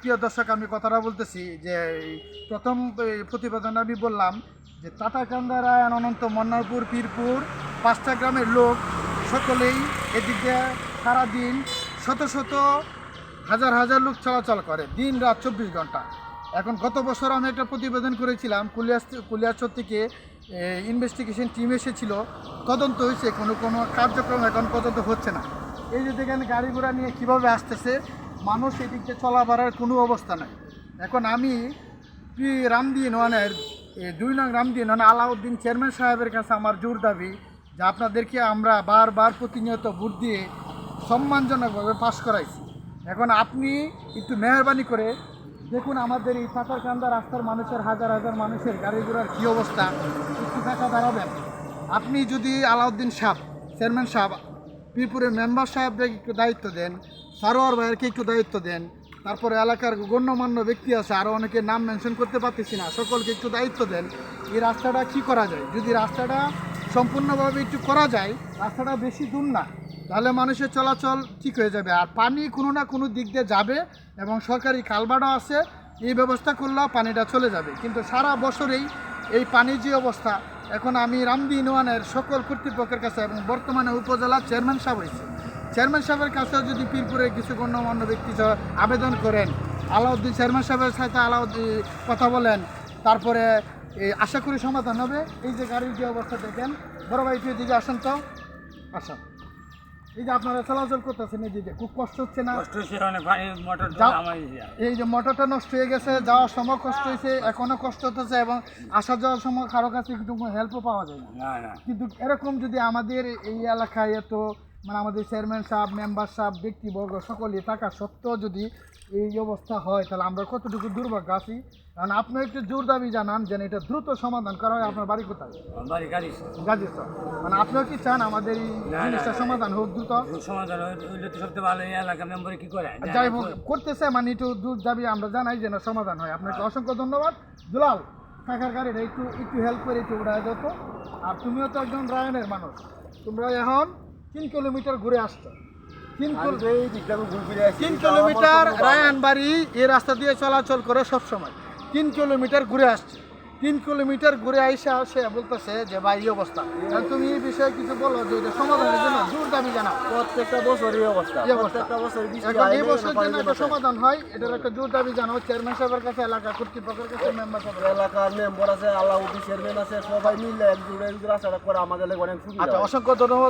প্রিয় দর্শক, আমি কথাটা বলতেছি যে প্রথম প্রতিবেদনে আমি বললাম যে টাটাকান্দা রায়ন অনন্ত মন্নারপুর, পীরপুর, পাঁচটা গ্রামের লোক সকলেই এদিকে সারাদিন শত শত হাজার হাজার লোক চলাচল করে, দিন রাত চব্বিশ ঘণ্টা। এখন গত বছর আমি একটা প্রতিবেদন করেছিলাম, কুলিয়াস কুলিয়াচর থেকে ইনভেস্টিগেশন টিম এসেছিল, তদন্ত হয়েছে, কোনো কোনো কার্যক্রম এখন পর্যন্ত হচ্ছে না। এই যে দেখেন, গাড়ি ঘোড়া নিয়ে কীভাবে আসতেছে মানুষ এদিক দিয়ে চলাফেরার কোনো অবস্থা নাই। এখন আমি পি রামদিন ওয়ানের দুই নং রামদিন ওয়ান আলাউদ্দিন চেয়ারম্যান সাহেবের কাছে আমার জোর দাবি যে আপনাদেরকে আমরা বারবার প্রতিনিয়ত ভোট দিয়ে সম্মানজনকভাবে পাশ করাইছি। এখন আপনি একটু মেহরবানি করে দেখুন আমাদের এই পাতারকান্দা রাস্তার মানুষের, হাজার হাজার মানুষের গাড়ি ঘোড়ার কী অবস্থা, একটু টাকা দাঁড়াবেন। আপনি যদি আলাউদ্দিন সাহেব, চেয়ারম্যান সাহেব পীরপুরের মেম্বার সাহেবদের একটু দায়িত্ব দেন সারোয়ার ভাইয়েরকে একটু দায়িত্ব দেন। তারপরে এলাকার গণ্যমান্য ব্যক্তি আছে আরও অনেকে নাম মেনশন করতে পারতেছি না, সকলকে একটু দায়িত্ব দেন। এই রাস্তাটা কি করা যায়? যদি রাস্তাটা সম্পূর্ণভাবে একটু করা যায়, রাস্তাটা বেশি দূর না, তাহলে মানুষের চলাচল ঠিক হয়ে যাবে। আর পানি কোনো না কোনো দিক দিয়ে যাবে এবং সরকারি কালবাডও আছে, এই ব্যবস্থা করলেও পানিটা চলে যাবে। কিন্তু সারা বছরেই এই পানির যে অবস্থা, এখন আমি রামদি ইউনিয়নের সকল কর্তৃপক্ষের কাছে এবং বর্তমানে উপজেলা চেয়ারম্যান সাহেব হয়েছে। চেয়ারম্যান সাহেবের কাছে যদি পীরপুরে কিছু গণ্যমান্য ব্যক্তি আবেদন করেন আলাউদ্দিন চেয়ারম্যান সাহেবের সাথে আলাউদ্দিন কথা বলেন তারপরে আশা করি সমাধান হবে। এই যে গাড়ির যে অবস্থা দেখেন বড় ভাই একটু এদিকে আসেন তো। আসেন এই যে আপনারা চলাচল করতেছেন এদিকে খুব কষ্ট হচ্ছে না? কষ্ট হচ্ছে অনেক এই যে মোটরটা নষ্ট হয়ে গেছে যাওয়ার সময় কষ্ট হয়েছে এখনও কষ্ট হতেছে এবং আসা যাওয়ার সময় কারও কাছে একটু হেল্পও পাওয়া যায় না। কিন্তু এরকম যদি আমাদের এই এলাকায় এত মানে আমাদের চেয়ারম্যান সাহেব মেম্বার সাহেব ব্যক্তিবর্গ সকলে থাকা সত্ত্বেও যদি এই অবস্থা হয় তাহলে আমরা কতটুকু দুর্ভাগ্য আছি? কারণ আপনি একটু জোর দাবি জানান যেন এটা দ্রুত সমাধান করা হয়। আপনার বাড়ি কোথায়? বাড়ি মানে আপনিও কি চান আমাদের এই জিনিসটা সমাধান হোক দ্রুত? সমাধান হইলে- হইলে তো সবচেয়ে ভালো। এই মেম্বারে কি করে? যাই হোক করতেছে মানে একটু দূর দাবি আমরা জানাই যেন সমাধান হয়। আপনাকে অসংখ্য ধন্যবাদ। দুলাল কাকার গাড়িটা একটু একটু হেল্প করে একটু উড়ায় যেত আর তুমিও তো একজন রায়নের মানুষ। তোমরা এখন তিন কিলোমিটার ঘুরে আসছো। তিন তিন কিলোমিটার রায়ান বাড়ি এই রাস্তা দিয়ে চলাচল করে সব সময় তিন কিলোমিটার ঘুরে আসছে। তিন কিলোমিটার ঘুরে আইসা সে বলতেছে যে ভাই এই অবস্থা। তুমি এই বিষয়ে কিছু বলো যে এটা সমাধানের জন্য দূর দাবি জানাও। প্রত্যেকটা অবস্থা এই অবস্থা। প্রত্যেকটা বছর এই বছর একটা সমাধান হয় এটার একটা জোর দাবি জানাও। চেয়ারম্যান সাহেবের কাছে এলাকা কর্তৃপক্ষের কাছে মেম্বার থাকে। সাহেবের এলাকার মেম্বার আছে আলাউদ্দিন চেয়ারম্যান আছে সবাই মিলে একজোড়ে একজোড়ে করে আমাদের অনেক সুবিধা আচ্ছা অসংখ্য ধন্যবাদ।